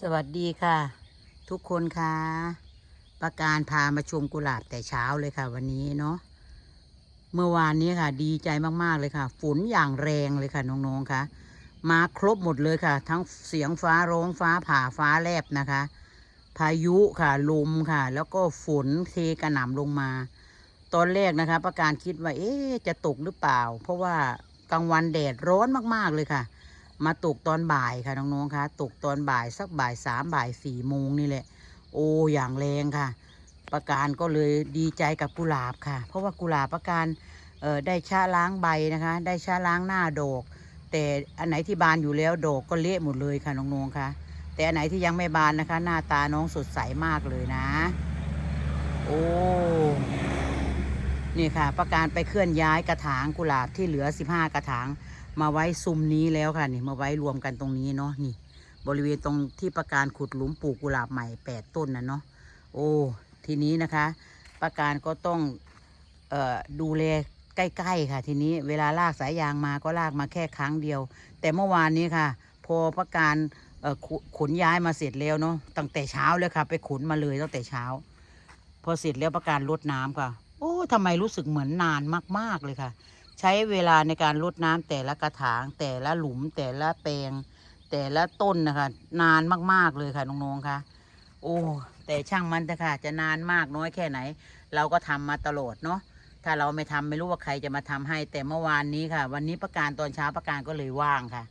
สวัสดีค่ะ ทุกคนค่ะ ประการพามาชมกุหลาบแต่เช้าเลยค่ะ วันนี้เนาะเมื่อวานนี้ค่ะ ดีใจมากๆเลยค่ะ ฝนอย่างแรงเลยค่ะน้องๆค่ะ มาครบหมดเลยค่ะ ทั้งเสียงฟ้าร้องฟ้าผ่าฟ้าแลบนะคะ พายุค่ะลมค่ะ แล้วก็ฝนเทกระหน่ำลงมา ตอนแรกนะคะ ประการคิดว่า เอ๊จะตกหรือเปล่า เพราะว่ากลางวันแดดร้อนมากๆเลยค่ะ มาตกตอนบ่ายค่ะน้องๆคะตกตอนบ่ายสักบ่ายสามบ่ายสี่โมงนี่แหละ โอ้อย่างแรงค่ะ ประการก็เลยดีใจกับกุหลาบค่ะ เพราะว่ากุหลาบประการเออได้ชะล้างใบนะคะ ได้ชะล้างหน้าดอก แต่อันไหนที่บานอยู่แล้วดอกก็เละหมดเลยค่ะน้องๆค่ะแต่อันไหนที่ยังไม่บานนะคะ หน้าตาน้องสดใสมากเลยนะ โอ้นี่ค่ะ ประการไปเคลื่อนย้ายกระถางกุหลาบที่เหลือ 15 กระถาง มาไว้ซุ้มนี้แล้วค่ะนี่มาไว้รวมกันตรงนี้เนาะนี่ บริเวณตรงที่ประการขุดหลุมปลูกกุหลาบใหม่แปดต้นนะเนาะโอ้ทีนี้นะคะ ประการก็ต้องเอ่อดูแลใกล้ๆค่ะ ทีนี้เวลาลากสายยางมาก็ลากมาแค่ครั้งเดียว แต่เมื่อวานนี้ค่ะ พอประการขขนย้ายมาเสร็จแล้วเนาะตั้งแต่เช้าเลยค่ะ ไปขนมาเลยตั้งแต่เช้า พอเสร็จแล้วประการลดน้ำค่ะ โอ้ทำไมรู้สึกเหมือนนานมากๆเลยค่ะ ใช้เวลาในการรดน้ำแต่ละกระถาง แต่ละหลุมแต่ละแปลง แต่ละต้นนะคะ นานมากๆเลยค่ะน้องๆค่ะ โอ้แต่ช่างมันแต่ค่ะ จะนานมากน้อยแค่ไหน เราก็ทำมาตลอดเนาะถ้าเราไม่ทำไม่รู้ว่าใครจะมาทำให้ แต่เมื่อวานนี้ค่ะ วันนี้ประการตอนเช้าประการก็เลยว่างค่ะ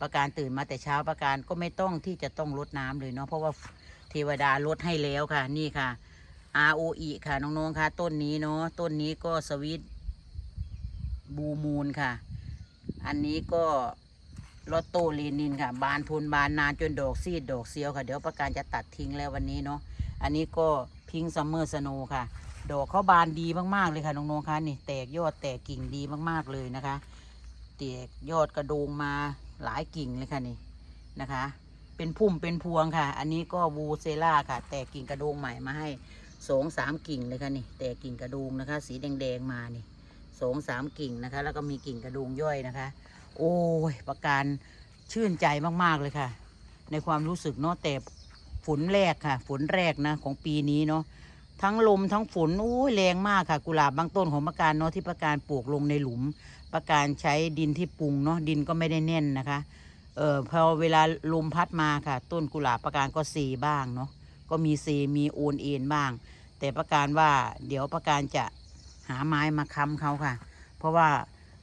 ประการตื่นมาแต่เช้าประการก็ไม่ต้องที่จะต้องรดน้ำเลยเนาะเพราะว่าเทวดาลดให้แล้วค่ะ นี่ค่ะ ROE ค่ะน้องๆค่ะ ต้นนี้เนาะต้นนี้ก็สวิต บูมูลค่ะ อันนี้ก็ลอตโต้ลีนินค่ะ บานทุนบานนานจนดอกซีดดอกเซียวค่ะ เดี๋ยวประการจะตัดทิ้งแล้ววันนี้เนาะ อันนี้ก็พิงซัมเมอร์สโนค่ะ ดอกเขาบานดีมากๆเลยค่ะน้องๆคะนี่แตกยอดแตกกิ่งดีมากๆเลยนะคะ แตกยอดกระโดงมาหลายกิ่งเลยค่ะนี่นะคะ เป็นพุ่มเป็นพวงค่ะ อันนี้ก็วูเซล่าค่ะ แตกกิ่งกระโดงใหม่มาให้สองสามกิ่งเลยค่ะนี่ แตกกิ่งกระโดงนะคะ สีแดงๆมานี่ สองสามกิ่งนะคะ แล้วก็มีกิ่งกระดูงย่อยนะคะ โอ้ยประการชื่นใจมากๆเลยค่ะ ในความรู้สึกเนาะแต่ฝนแรกค่ะ ฝนแรกนะของปีนี้เนาะทั้งลมทั้งฝนโอ้ยแรงมากค่ะ กุหลาบบางต้นของประการเนาะที่ประการปลูกลงในหลุม ประการใช้ดินที่ปรุงเนาะดินก็ไม่ได้แน่นนะคะเออพอเวลาลมพัดมาค่ะ ต้นกุหลาบประการก็เซบ้างเนาะก็มีเซมีโอนเอ็นบ้าง แต่ประการว่าเดี๋ยวประการจะ หาไม้มาค้ำเขาค่ะ เพราะว่า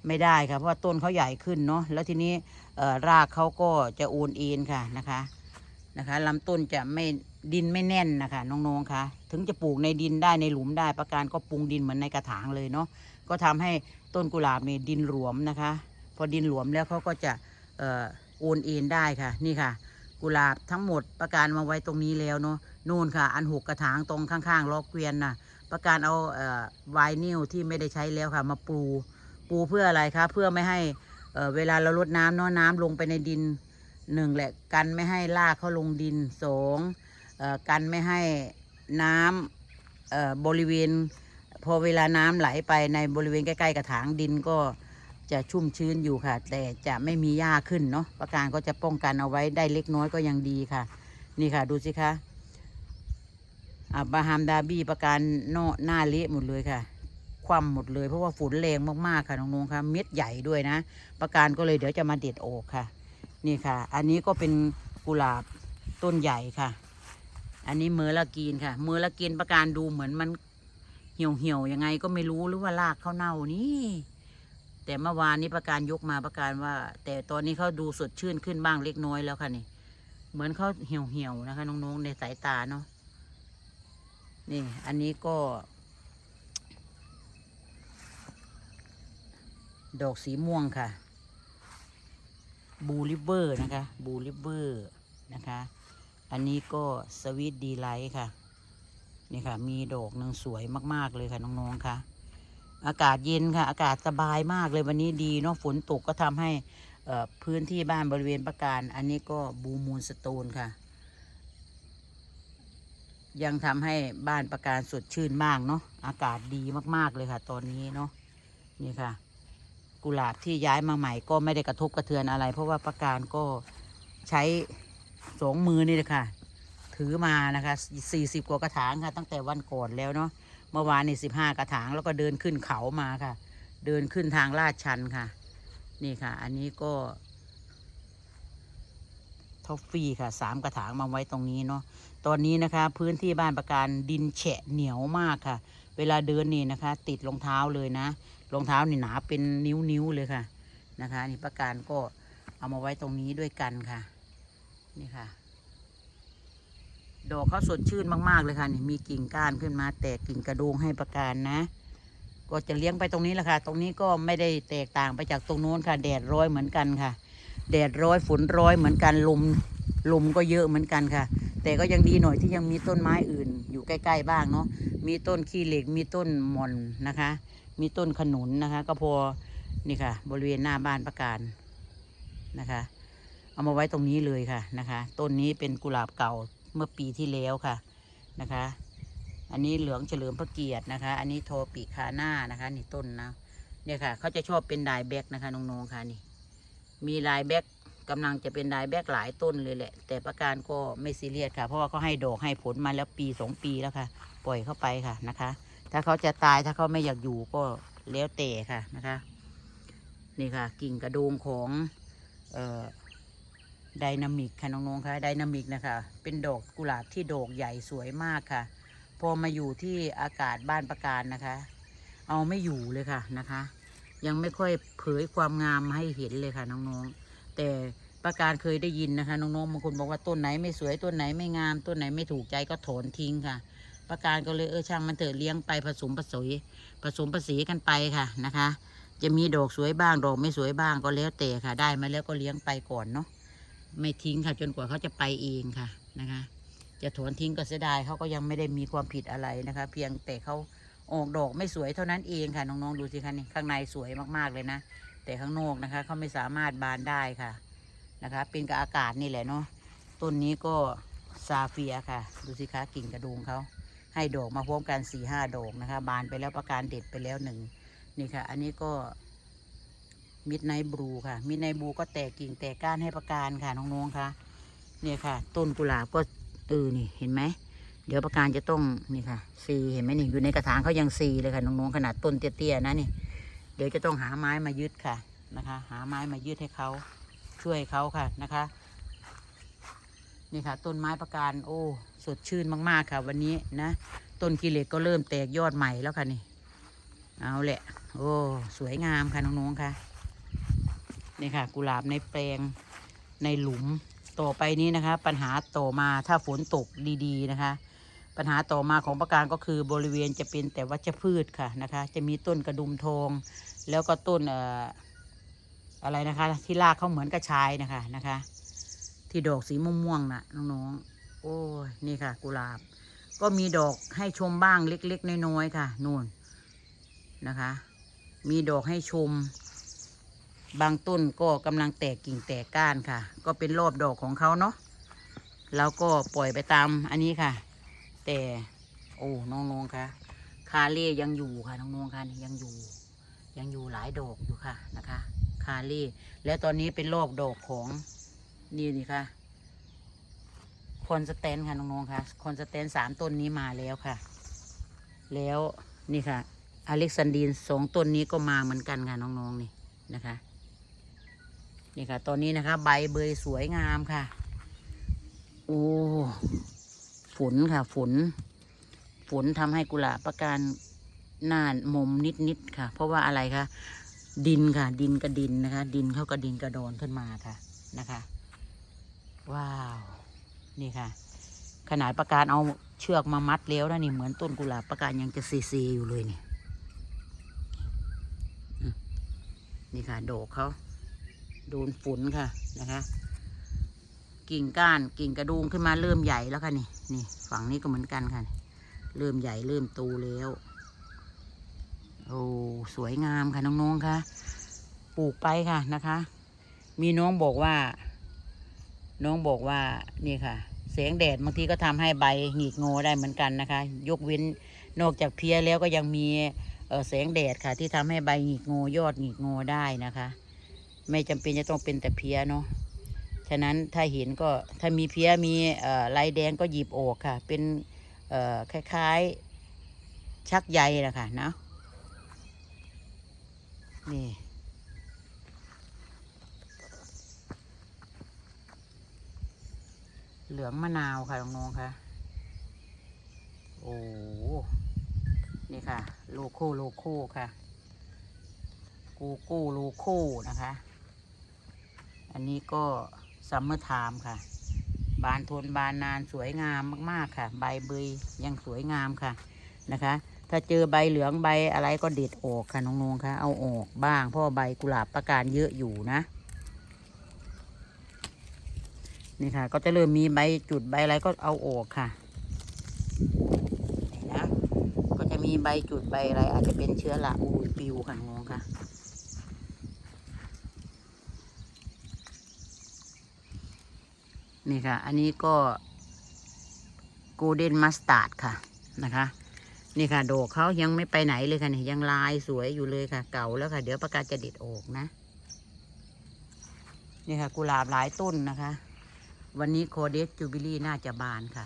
ไม่ได้ค่ะเพราะว่าต้นเขาใหญ่ขึ้นเนาะแล้วทีนี้รากเขาก็จะโอนเอ็นค่ะนะคะนะคะลำต้นจะไม่ดินไม่แน่นนะคะน้องๆค่ะ ถึงจะปลูกในดินได้ในหลุมได้ประการก็ปรุงดินเหมือนในกระถางเลยเนาะก็ทำให้ต้นกุหลาบนี่ดินหลวมนะคะ พอดินหลวมแล้วเขาก็จะอ่อโอนเอ็นได้ค่ะ นี่ค่ะ กุหลาบทั้งหมดประการมาไว้ตรงนี้แล้วเนาะ นู่นค่ะ อันหกกระถางตรงข้างๆล้อเกวียนน่ะประการเอาเอ่อไวนิลที่ไม่ได้ใช้แล้วค่ะ มาปู ปูเพื่ออะไรคะเพื่อไม่ให้เอ่อเวลาเราลดน้ำเนาะน้ำลงไปในดินหนึ่งแหละกันไม่ให้รากเข้าลงดินสองเอ่อกันไม่ให้น้ำเอ่อบริเวณ พอเวลาน้ำไหลไปในบริเวณใกล้ๆกระถางดินก็จะชุ่มชื้นอยู่ค่ะ แต่จะไม่มีหญ้าขึ้นเนาะประการก็จะป้องกันเอาไว้ได้เล็กน้อยก็ยังดีค่ะ นี่ค่ะดูสิคะ อับราฮัมดาบี้ประการโนหน้าเละหมดเลยค่ะคว่ำหมดเลยเพราะว่าฝนแรงมากๆค่ะน้องๆค่ะเม็ดใหญ่ด้วยนะ ประการก็เลยเดี๋ยวจะมาเด็ดออกค่ะ นี่ค่ะ อันนี้ก็เป็นกุหลาบต้นใหญ่ค่ะ อันนี้เมอร์ลากีนค่ะ เมอร์ลากีนประการดูเหมือนมันเหี่ยวเหี่ยวยังไงก็ไม่รู้หรือว่ารากเขาเน่านี่แต่เมื่อวานนี้ประการยกมาประการว่า แต่ตอนนี้เขาดูสดชื่นขึ้นบ้างเล็กน้อยแล้วค่ะนี่ เหมือนเขาเหี่ยวเหี่ยวนะคะน้องๆในสายตาเนาะ นี่ อันนี้ก็ ดอกสีม่วงค่ะ บูริเวอร์นะคะ บูริเวอร์นะคะ อันนี้ก็สวีทดีไลท์ค่ะ นี่ค่ะ มีดอกหนึ่งสวยมาก ๆ เลยค่ะน้องๆค่ะ อากาศเย็นค่ะ อากาศสบายมากเลยวันนี้ดีเนาะฝนตกก็ทำให้พื้นที่บ้านบริเวณประการ อันนี้ก็บูมูลสโตนค่ะ ยังทำให้บ้านประการสดชื่นมากเนาะอากาศดีมากๆเลยค่ะ ตอนนี้เนาะนี่ค่ะ กุหลาบที่ย้ายมาใหม่ก็ไม่ได้กระทบกระเทือนอะไร เพราะว่าประการก็ใช้สองมือนี่เลยค่ะ ถือมานะคะสี่สิบกว่ากระถางค่ะ ตั้งแต่วันก่อนแล้วเนาะเมื่อวานนี่สิบห้ากระถางแล้วก็เดินขึ้นเขามาค่ะ เดินขึ้นทางลาดชันค่ะ นี่ค่ะ อันนี้ก็ท็อฟฟี่ค่ะสามกระถางมาไว้ตรงนี้เนาะ ตอนนี้นะคะ พื้นที่บ้านประการดินแฉะเหนียวมากค่ะ เวลาเดินนี่นะคะ ติดรองเท้าเลยนะรองเท้านี่หนาเป็นนิ้วๆเลยค่ะนะคะนี่ประการก็เอามาไว้ตรงนี้ด้วยกันค่ะ นี่ค่ะ ดอกเขาสดชื่นมากๆเลยค่ะนี่มีกิ่งก้านขึ้นมา แตกกิ่งกระโดงให้ประการนะ ก็จะเลี้ยงไปตรงนี้แหละค่ะ ตรงนี้ก็ไม่ได้แตกต่างไปจากตรงโน้นค่ะ แดดร้อยเหมือนกันค่ะ แดดร้อยฝนร้อยเหมือนกันลม ลมก็เยอะเหมือนกันค่ะ แต่ก็ยังดีหน่อยที่ยังมีต้นไม้อื่น อยู่ใกล้ ๆ บ้างเนาะมีต้นขี้เหล็กมีต้นมอนนะคะ มีต้นขนุนนะคะ ก็พอนี่ค่ะ บริเวณหน้าบ้านประการนะคะ เอามาไว้ตรงนี้เลยค่ะนะคะ ต้นนี้เป็นกุหลาบเก่าเมื่อปีที่แล้วค่ะนะคะ อันนี้เหลืองเฉลิมพระเกียรตินะคะ อันนี้โทปิคาน่านะคะ นี่ต้นนะเนี่ยค่ะ เขาจะชอบเป็นดายแบกนะคะน้องๆค่ะนี่ มีลายแบก กำลังจะเป็นลายแบกหลายต้นเลยแหละ แต่ประการก็ไม่ซีเรียสค่ะ เพราะว่าเขาให้ดอกให้ผลมาแล้วปีสองปีแล้วค่ะ ปล่อยเข้าไปค่ะนะคะ ถ้าเขาจะตายถ้าเขาไม่อยากอยู่ก็แล้วแต่ค่ะนะคะ นี่ค่ะ กิ่งกระโดงของเอ่อไดนามิกค่ะน้องๆค่ะไดนามิกนะคะ เป็นดอกกุหลาบที่ดอกใหญ่สวยมากค่ะ พอมาอยู่ที่อากาศบ้านประการนะคะ เอาไม่อยู่เลยค่ะนะคะ ยังไม่ค่อยเผยความงามให้เห็นเลยค่ะน้องๆ แต่ประการเคยได้ยินนะคะน้องๆบางคนบอกว่าต้นไหนไม่สวยต้นไหนไม่งามต้นไหนไม่ถูกใจก็ถอนทิ้งค่ะ ประการก็เลยเออช่างมันเถอะเลี้ยงไปผสมผสมผสมผสมกันไปค่ะนะคะ จะมีดอกสวยบ้างดอกไม่สวยบ้างก็แล้วแต่ค่ะ ได้มาแล้วก็เลี้ยงไปก่อนเนาะไม่ทิ้งค่ะ จนกว่าเขาจะไปเองค่ะนะคะ จะถอนทิ้งก็เสียดายเขาก็ยังไม่ได้มีความผิดอะไรนะคะ เพียงแต่เขาออกดอกไม่สวยเท่านั้นเองค่ะน้องๆดูสิคะนี่ข้างในสวยมากๆเลยนะ แต่ข้างนอกนะคะเขาไม่สามารถบานได้ค่ะนะคะ เป็นกับอากาศนี่แหละเนาะต้นนี้ก็ซาเฟียค่ะ ดูสิคะกิ่งกระดูงเขาให้ดอกมาพร้อมกันสี่ห้าดอกนะคะ บานไปแล้วประการเด็ดไปแล้วหนึ่งนี่ค่ะ อันนี้ก็มิดไนบลูค่ะมิดไนบลูก็แตกกิ่งแตกก้านให้ประการค่ะน้องๆค่ะเนี่ยค่ะ ต้นกุหลาบก็เออนี่เห็นไหมเดี๋ยวประการจะต้องนี่ค่ะซีเห็นไหมนี่อยู่ในกระถางเขายังซีเลยค่ะน้องๆขนาดต้นเตี้ยๆนะนี่ เดี๋ยวจะต้องหาไม้มายึดค่ะนะคะ หาไม้มายึดให้เขาช่วยเขาค่ะนะคะ นี่ค่ะ ต้นไม้ประการโอ้สดชื่นมากๆค่ะ วันนี้นะต้นกิเลสก็เริ่มแตกยอดใหม่แล้วค่ะนี่เอาแหละ โอ้สวยงามค่ะน้องๆค่ะนี่ค่ะ กุหลาบในแปลงในหลุมต่อไปนี้นะคะ ปัญหาต่อมาถ้าฝนตกดีๆนะคะ ปัญหาต่อมาของประการก็คือบริเวณจะเป็นแต่วัชพืชค่ะนะคะ จะมีต้นกระดุมทอง แล้วก็ต้นเอ่ออะไรนะคะ ที่รากเขาเหมือนกระชายนะคะนะคะ ที่ดอกสีม่วงๆน่ะน้องๆโอ้ยนี่ค่ะ กุหลาบ ก็มีดอกให้ชมบ้างเล็กๆน้อยๆค่ะนู่นนะคะ มีดอกให้ชม บางต้นก็กำลังแตกกิ่งแตกก้านค่ะ ก็เป็นรอบดอกของเขาเนาะแล้วก็ปล่อยไปตามอันนี้ค่ะ แต่ โอ้น้องๆค่ะ คาเล่ยังอยู่ค่ะน้องๆค่ะยังอยู่ ยังอยู่หลายดอกอยู่ค่ะนะคะ คาเล่แล้วตอนนี้เป็นรอบดอกของนี่นี่ค่ะคอนสแตนค่ะน้องๆค่ะคอนสแตนสามต้นนี้มาแล้วค่ะ แล้วนี่ค่ะ อเล็กซานดีนสองต้นนี้ก็มาเหมือนกันค่ะน้องๆนี่นะคะนี่ค่ะตอนนี้นะคะ ใบเบยสวยงามค่ะ โอ้ ฝนค่ะ ฝน ฝนทำให้กุหลาบประการหน้ามุมนิดๆค่ะ เพราะว่าอะไรคะดินค่ะ ดินกระดินนะคะ ดินเข้ากระดินกระดอนขึ้นมาค่ะนะคะ ว้าว นี่ค่ะ ขนาดประการเอาเชือกมามัดแล้วนะนี่เหมือนต้นกุหลาบประการยังจะซีซีอยู่เลยนี่นี่ค่ะ โดกเขาโดนฝนค่ะนะคะ กิ่งก้านกิ่งกระดูงขึ้นมาเริ่มใหญ่แล้วค่ะนี่นี่ ฝั่งนี้ก็เหมือนกันค่ะ เริ่มใหญ่เริ่มโตแล้ว โอ้สวยงามค่ะน้องๆค่ะ ปลูกไปค่ะนะคะ มีน้องบอกว่า น้องบอกว่านี่ค่ะแสงแดดบางทีก็ทำให้ใบหงิกงอได้เหมือนกันนะคะ ยกเว้นนอกจากเพลียแล้วก็ยังมีเแสงแดดค่ะ ที่ทำให้ใบหงิกงอยอดหงิกงอได้นะคะ ไม่จำเป็นจะต้องเป็นแต่เพลียเนาะ ฉะนั้นถ้าเห็นก็ถ้ามีเพี้ยมีลายแดงก็หยิบออกค่ะ เป็นคล้ายๆชักใยนะคะนะนี่เหลืองมะนาวค่ะน้องๆค่ะ โอ้นี่ค่ะ โลโก้โลโก้ค่ะ กูโก้โลโก้นะคะ อันนี้ก็ ซัมเมอร์ไทม์ค่ะ บานทนบานนานสวยงามมากๆค่ะ ใบเบยยังสวยงามค่ะนะคะ ถ้าเจอใบเหลืองใบอะไรก็เด็ดออกค่ะน้องๆค่ะ เอาออกบ้างเพราะใบกุหลาบประการเยอะอยู่นะนี่ค่ะ ก็จะเริ่มมีใบจุดใบอะไรก็เอาออกค่ะนี่นะก็จะมีใบจุดใบอะไร อาจจะเป็นเชื้อราอูปิวค่ะน้องๆค่ะ นี่ค่ะ อันนี้ก็กลเดนมัสตาร์ดค่ะนะคะ นี่ค่ะดอกเขายังไม่ไปไหนเลยค่ะเนี่ยยังลายสวยอยู่เลยค่ะ เก่าแล้วค่ะ เดี๋ยวประกาศจะเด็ดออกนะ นี่ค่ะ กุหลาบหลายต้นนะคะ วันนี้โคเดสจูบิลี่น่าจะบานค่ะ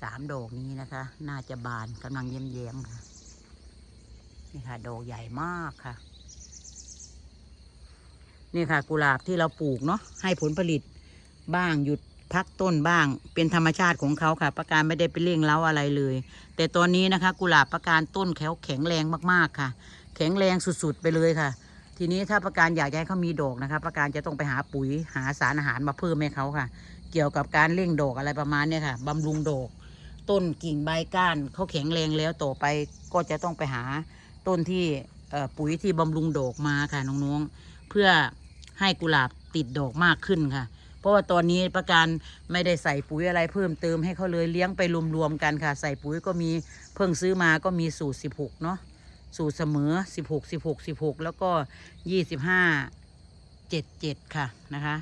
สามดอกนี้นะคะ น่าจะบานกำลังเย้มเย้มๆค่ะ นี่ค่ะดอกใหญ่มากค่ะนี่ค่ะ กุหลาบที่เราปลูกเนาะให้ผลผลิต บ้างหยุดพักต้นบ้าง เป็นธรรมชาติของเขาค่ะ ประการไม่ได้ไปเร่งเล้าอะไรเลย แต่ตอนนี้นะคะ กุหลาบประการต้นแข็งแข็งแรงมากๆค่ะ แข็งแรงสุดๆไปเลยค่ะ ทีนี้ถ้าประการอยากให้เขามีดอกนะคะ ประการจะต้องไปหาปุ๋ยหาสารอาหารมาเพิ่มให้เขาค่ะ เกี่ยวกับการเร่งดอกอะไรประมาณเนี้ยค่ะบำรุงดอก ต้นกิ่งใบก้านเขาแข็งแรงแล้วต่อไปก็จะต้องไปหาต้นที่ปุ๋ยที่บำรุงดอกมาค่ะน้องๆเพื่อให้กุหลาบติดดอกมากขึ้นค่ะ ราะว่าตอนนี้ประการไม่ได้ใส่ปุ๋ยอะไรเพิ่มเติมให้เขาเลยเลี้ยงไปรวมๆกันค่ะ ใส่ปุ๋ยก็มีเพิ่งซื้อมาก็มีสูตร 16 เนาะสูตรเสมอ 16 16 16 แล้วก็ 25 77 ค่ะนะคะ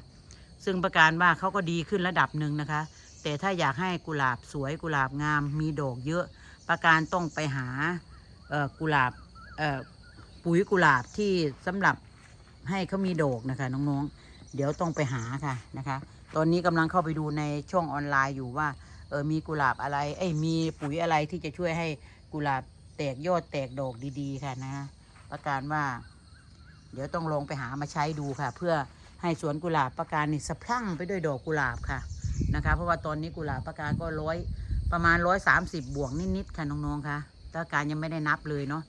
ซึ่งประการว่าเขาก็ดีขึ้นระดับหนึ่งนะคะ แต่ถ้าอยากให้กุหลาบสวยกุหลาบงาม มีดอกเยอะ ประการต้องไปหาเออกุหลาบเออปุ๋ยกุหลาบที่สำหรับให้เขามีดอกนะคะน้องๆ เดี๋ยวต้องไปหาค่ะนะคะ ตอนนี้กำลังเข้าไปดูในช่องออนไลน์อยู่ว่าเออมีกุหลาบอะไร เอ้ยมีปุ๋ยอะไรที่จะช่วยให้กุหลาบแตกยอดแตกดอกดีๆ ค่ะนะคะประการว่า เดี๋ยวต้องลองไปหามาใช้ดูค่ะ เพื่อให้สวนกุหลาบประการนี่สะพรั่งไปด้วยดอกกุหลาบค่ะนะคะ เพราะว่าตอนนี้กุหลาบประการก็ร้อยประมาณร้อยสามสิบบวกนิดๆค่ะน้องๆค่ะตาการยังไม่ได้นับเลยเนาะ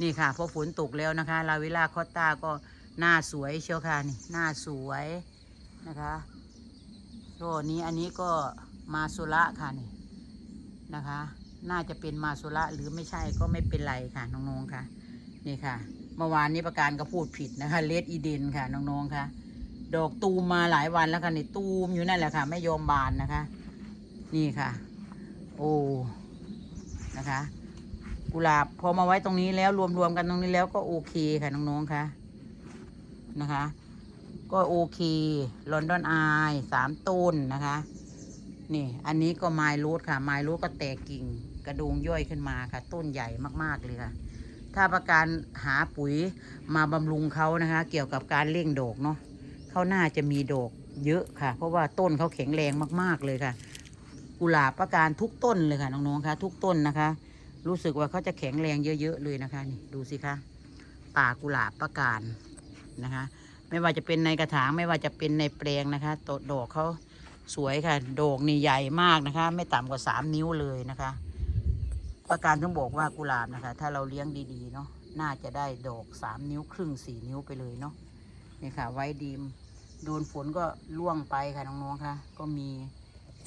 นี่ค่ะพอฝนตกแล้วนะคะลาวิล่าคอตตาก็ หน้าสวยเชียวค่ะนี่หน้าสวยนะคะโซนี้อันนี้ก็มาสุระค่ะนี่นะคะ น่าจะเป็นมาสุระหรือไม่ใช่ก็ไม่เป็นไรค่ะน้องๆค่ะนี่ค่ะ เมื่อวานนี้ประการก็พูดผิดนะคะเลดอีเดนค่ะน้องๆค่ะ ดอกตูมมาหลายวันแล้วค่ะนี่ตูมอยู่นั่นแหละค่ะไม่ยอมบานนะคะ นี่ค่ะ โอ้นะคะกุหลาบพอมาไว้ตรงนี้แล้วรวมๆกันตรงนี้แล้วก็โอเคค่ะน้องๆค่ะ นะคะ ก็โอเคลอนดอนอายสามต้นนะคะ นี่ อันนี้ก็ไมล์รูทค่ะไมล์รูทก็แตกกิ่งกระดูงย่อยขึ้นมาค่ะ ต้นใหญ่มากๆเลยค่ะ ถ้าประการหาปุ๋ยมาบำรุงเขานะคะ เกี่ยวกับการเร่งดอกเนาะเขาน่าจะมีดอกเยอะค่ะ เพราะว่าต้นเขาแข็งแรงมากๆเลยค่ะ กุหลาบประการทุกต้นเลยค่ะน้องๆคะทุกต้นนะคะ รู้สึกว่าเขาจะแข็งแรงเยอะๆเลยนะคะนี่ดูสิคะป่ากุหลาบประการ นะคะ ไม่ว่าจะเป็นในกระถางไม่ว่าจะเป็นในแปลงนะคะตดอกเขาสวยค่ะดอกนี่ใหญ่มากนะคะ ไม่ต่ำกว่าสามนิ้วเลยนะคะ ประการต้องบอกว่ากุหลาบนะคะ ถ้าเราเลี้ยงดีๆเนาะน่าจะได้ดอกสามนิ้วครึ่งสี่นิ้วไปเลยเนาะนี่ค่ะ ไว้ดีมโดนฝนก็ล่วงไปค่ะน้องๆค่ะ ก็มี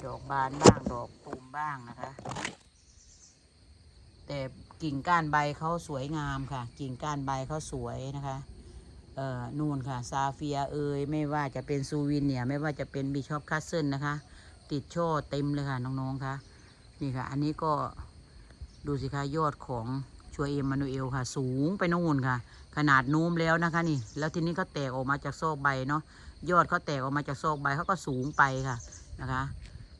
ดอกบานบ้างดอกตูมบ้างนะคะ แต่กิ่งก้านใบเขาสวยงามค่ะ กิ่งก้านใบเขาสวยนะคะ นูนค่ะ ซาเฟียเอยไม่ว่าจะเป็นซูวินเนี่ย ไม่ว่าจะเป็นบิชอปคัสเซิลนะคะ ติดโช่อเต็มเลยค่ะ น้องๆค่ะนี่ค่ะ อันนี้ก็ดูสิคะยอดของชัวเอมมานูเอลค่ะ สูงไปนู่นค่ะ ขนาดนู้มแล้วนะคะนี่ แล้วทีนี้เขาแตกออกมาจากโซกใบเนาะยอดเขาแตกออกมาจากโซกใบเขาก็สูงไปค่ะนะคะ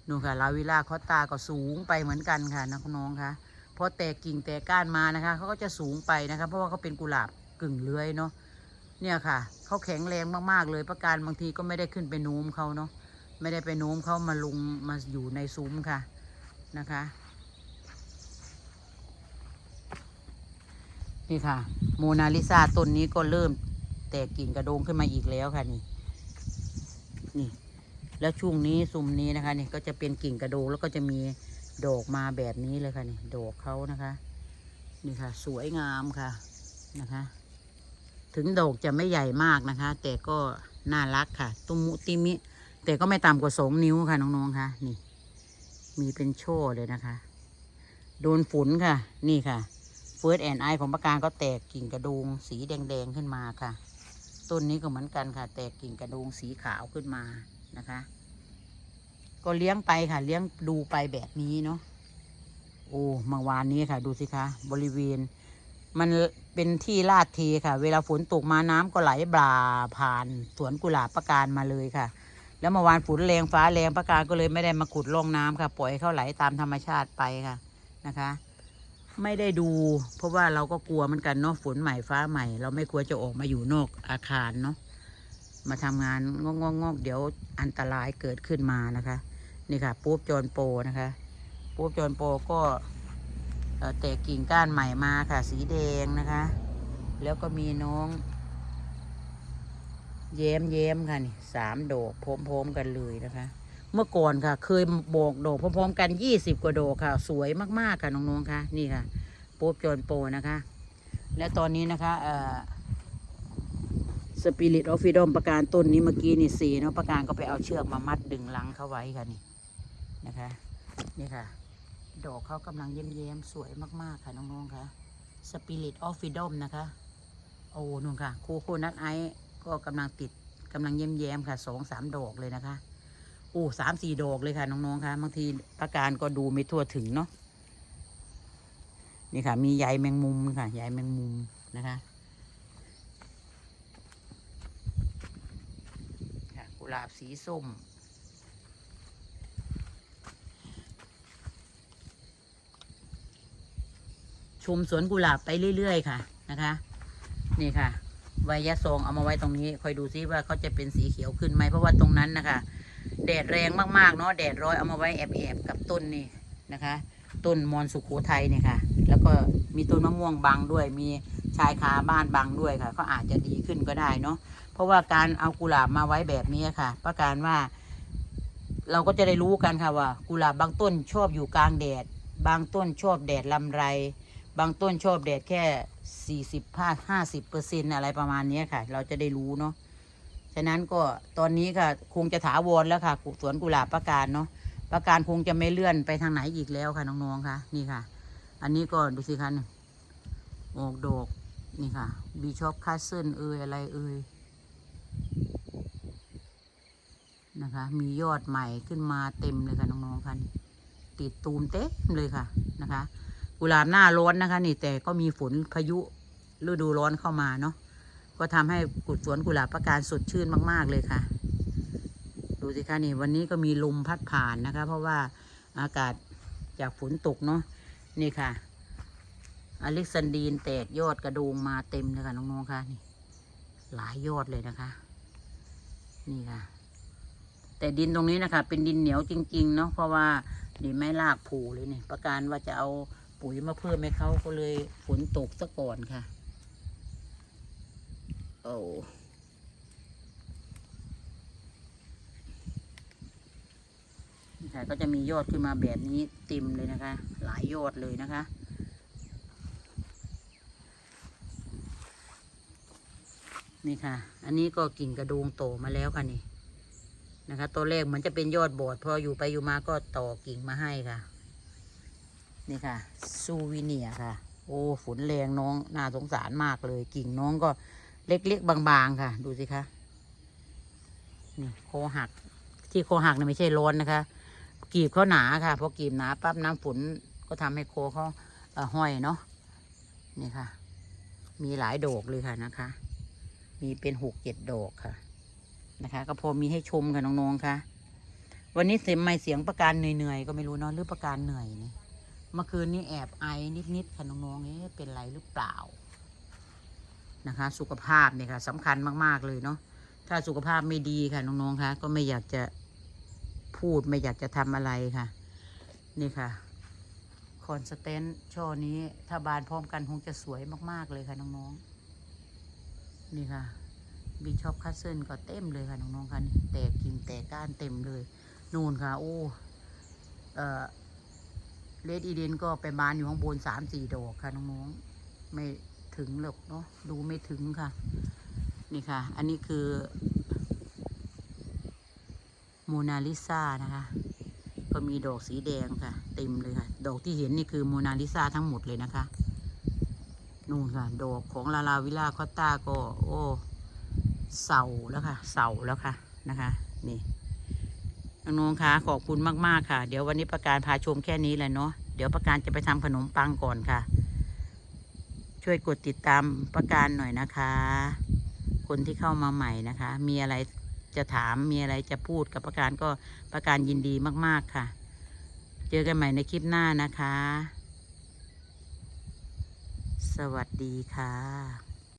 นู่นค่ะลาวิล่าคอตาก็สูงไปเหมือนกันค่ะน้องๆค่ะพอแตกกิ่งแตกก้านมานะคะเขาก็จะสูงไปนะคะ เพราะว่าเขาเป็นกุหลาบกึ่งเลื้อยเนาะ เนี่ยค่ะเขาแข็งแรงมากๆเลยประการบางทีก็ไม่ได้ขึ้นไปโน้มเขาเนาะไม่ได้ไปโน้มเขามาลุงมาอยู่ในซุ้มค่ะนะคะนี่ค่ะโมนาลิซาต้นนี้ก็เริ่มแตกกิ่งกระโดงขึ้นมาอีกแล้วค่ะนี่นี่ แล้วช่วงนี้ซุ้มนี้นะคะนี่ก็จะเป็นกิ่งกระโดงแล้วก็จะมีดอกมาแบบนี้เลยค่ะนี่ดอกเขานะคะ นี่ค่ะ สวยงามค่ะนะคะ ถึงดอกจะไม่ใหญ่มากนะคะ แต่ก็น่ารักค่ะ ตุมุติมิ แต่ก็ไม่ต่ำกว่าสองนิ้วค่ะน้องๆค่ะ นี่ มีเป็นโช่เลยนะคะ โดนฝนค่ะ นี่ค่ะเฟิร์สแอนไอของปะการก็แตกกิ่งกระดงสีแดงๆขึ้นมาค่ะ ต้นนี้ก็เหมือนกันค่ะ แตกกิ่งกระดงสีขาวขึ้นมานะคะ ก็เลี้ยงไปค่ะ เลี้ยงดูไปแบบนี้เนาะโอ้เมื่อวานนี้ค่ะ ดูสิคะ บริเวณ มันเป็นที่ลาดเทค่ะ เวลาฝนตกมาน้ำก็ไหลบ่าผ่านสวนกุหลาบประการมาเลยค่ะ แล้วเมื่อวานฝนแรงฟ้าแรงประการก็เลยไม่ได้มาขุดร่องน้ำค่ะ ปล่อยให้เขาไหลตามธรรมชาติไปค่ะนะคะ ไม่ได้ดู เพราะว่าเราก็กลัวเหมือนกันเนาะฝนใหม่ฟ้าใหม่ เราไม่ควรจะออกมาอยู่นอกอาคารเนาะมาทำงานงอกงอกงอกเดี๋ยวอันตรายเกิดขึ้นมานะคะ นี่ค่ะ ปุ๊บจอนโปนะคะ ปุ๊บจอนโปก็ แตกกิ่งก้านใหม่มาค่ะ สีแดงนะคะ แล้วก็มีน้องแย้มแย้มค่ะนี่สามดอกพร้อมๆกันเลยนะคะ เมื่อก่อนค่ะ เคยบกดอกพร้อมๆกันยี่สิบกว่าดอกค่ะ สวยมากๆค่ะน้องๆค่ะ นี่ค่ะโป๊บจนโปนะคะ และตอนนี้นะคะเอ่อสปิริตออฟฟิดอมประการต้นนี้เมื่อกี้นี่สีเนาะประการก็ไปเอาเชือกมามัดดึงลังเข้าไว้ค่ะนี่นะคะ นี่ค่ะ ดอกเขากำลังเย้มๆ สวยมาก ๆ ค่ะ น้อง ๆ ค่ะสปิริตออฟฟิดอมนะคะ โอ้นู่นค่ะ โคโคนัทไอซ์ก็กำลังติดกำลังเย้มๆ ค่ะสองสามดอกเลยนะคะ โอ้สามสี่ดอกเลยค่ะ น้องๆ ค่ะ บางทีประการก็ดูไม่ทั่วถึงเนาะนี่ค่ะ มีใยแมงมุมค่ะใยแมงมุมนะคะค่ะกุหลาบสีส้ม ชมสวนกุหลาบไปเรื่อยๆค่ะนะคะ นี่ค่ะใบยะซองเอามาไว้ตรงนี้คอยดูซิว่าเขาจะเป็นสีเขียวขึ้นไหมเพราะว่าตรงนั้นนะคะแดดแรงมากๆเนาะแดดร้อยเอามาไว้แอบๆกับต้นนี่นะคะ ต้นมอนสุขโขทัยเนี่ยค่ะ แล้วก็มีต้นมะม่วงบังด้วย มีชายคาบ้านบังด้วยค่ะก็อาจจะดีขึ้นก็ได้เนาะเพราะว่าการเอากุหลาบมาไว้แบบนี้ค่ะ ประการว่า เราก็จะได้รู้กันค่ะว่า กุหลาบบางต้นชอบอยู่กลางแดด บางต้นชอบแดดลำไร บางต้นชอบแดดแค่สี่สิบห้าห้าสิบเปอร์เซ็นอะไรประมาณนี้ค่ะ เราจะได้รู้เนาะฉะนั้นก็ตอนนี้ค่ะ คงจะถาวรแล้วค่ะสวนกุหลาบประการเนาะประการคงจะไม่เลื่อนไปทางไหนอีกแล้วค่ะน้องๆค่ะ นี่ค่ะ อันนี้ก็ดูสิคะนี่ออกดอกนี่ค่ะบีชอปคาสเซิลเอยอะไรเอยนะคะ มียอดใหม่ขึ้นมาเต็มเลยค่ะน้องๆค่ะติดตูมเต็มเลยค่ะนะคะ กุหลาบหน้าร้อนนะคะ นี่แต่ก็มีฝนพายุฤดูร้อนเข้ามาเนาะก็ทำให้กุดสวนกุหลาบประการสดชื่นมาก ๆ เลยค่ะ ดูสิคะนี่วันนี้ก็มีลมพัดผ่านนะคะ เพราะว่าอากาศจากฝนตกเนาะนี่ค่ะ อเล็กซานดีนแตกยอดกระโดงมาเต็มเลยค่ะน้องๆค่ะนี่ หลายยอดเลยนะคะ นี่ค่ะ แต่ดินตรงนี้นะคะ เป็นดินเหนียวจริง ๆ เนาะเพราะว่าดินไม่ลากผูเลยนี่ ประการว่าจะเอา ปุ๋ยมาเพิ่มให้เขาก็เลยฝนตกซะก่อนค่ะ โอ้นี่ค่ะก็จะมียอดขึ้นมาแบบนี้เต็มเลยนะคะ หลายยอดเลยนะคะ นี่ค่ะ อันนี้ก็กิ่งกระดูงโตมาแล้วค่ะนี่นะคะตัวแรกเหมือนจะเป็นยอดบอดพออยู่ไปอยู่มาก็ต่อกิ่งมาให้ค่ะ นี่ค่ะ ซูวิเนียค่ะ โอ้ฝนแรงน้องน่าสงสารมากเลย กิ่งน้องก็เล็กๆ บางๆค่ะ ดูสิคะนี่โคหัก ที่โคหักเนี่ยไม่ใช่ร้อนนะคะ กีบเขาหนาค่ะพอกีบหนาปั๊บน้ำฝนก็ทำให้โคเขาเอ่อห้อยเนาะนี่ค่ะ มีหลายดอกเลยค่ะนะคะ มีเป็นหกเจ็ดดอกค่ะ นะคะ ก็พอมีให้ชมค่ะน้องๆค่ะ วันนี้เสียงไม่เสียงประการเหนื่อยๆก็ไม่รู้เนาะหรือประการเหนื่อยนี่ เมื่อคืนนี้แอบไอนิดๆค่ะน้องๆเอ๊ะเป็นไรหรือเปล่านะคะ สุขภาพเนี่ยค่ะสำคัญมากๆเลยเนาะถ้าสุขภาพไม่ดีค่ะน้องๆคะก็ไม่อยากจะพูดไม่อยากจะทำอะไรค่ะ นี่ค่ะคอนสแตนต์ช่อนี้ถ้าบานพร้อมกันคงจะสวยมากๆเลยค่ะน้องๆนี่ค่ะบีชอปคัสเซิลก็เต็มเลยค่ะน้องๆค่ะนี่แตกกิ่งแตกก้านเต็มเลย นู่นค่ะ โอ้เอ่อ เลดอีเดนก็ไปบานอยู่ข้างบนสามสี่ดอกค่ะน้องๆไม่ถึงหรอกเนาะดูไม่ถึงค่ะ นี่ค่ะ อันนี้คือโมนาลิซานะคะ ก็มีดอกสีแดงค่ะ เต็มเลยค่ะ ดอกที่เห็นนี่คือโมนาลิซาทั้งหมดเลยนะคะนู่นค่ะ ดอกของลาลาวิลาคอตตาก็ โอ้เสาแล้วค่ะ เสาแล้วค่ะนะคะ นี่ น้องๆคะขอบคุณมากๆค่ะ เดี๋ยววันนี้ประการพาชมแค่นี้แหละเนาะเดี๋ยวประการจะไปทำขนมปังก่อนค่ะ ช่วยกดติดตามประการหน่อยนะคะ คนที่เข้ามาใหม่นะคะ มีอะไรจะถามมีอะไรจะพูดกับประการก็ประการยินดีมาก ๆค่ะ เจอกันใหม่ในคลิปหน้านะคะ สวัสดีค่ะ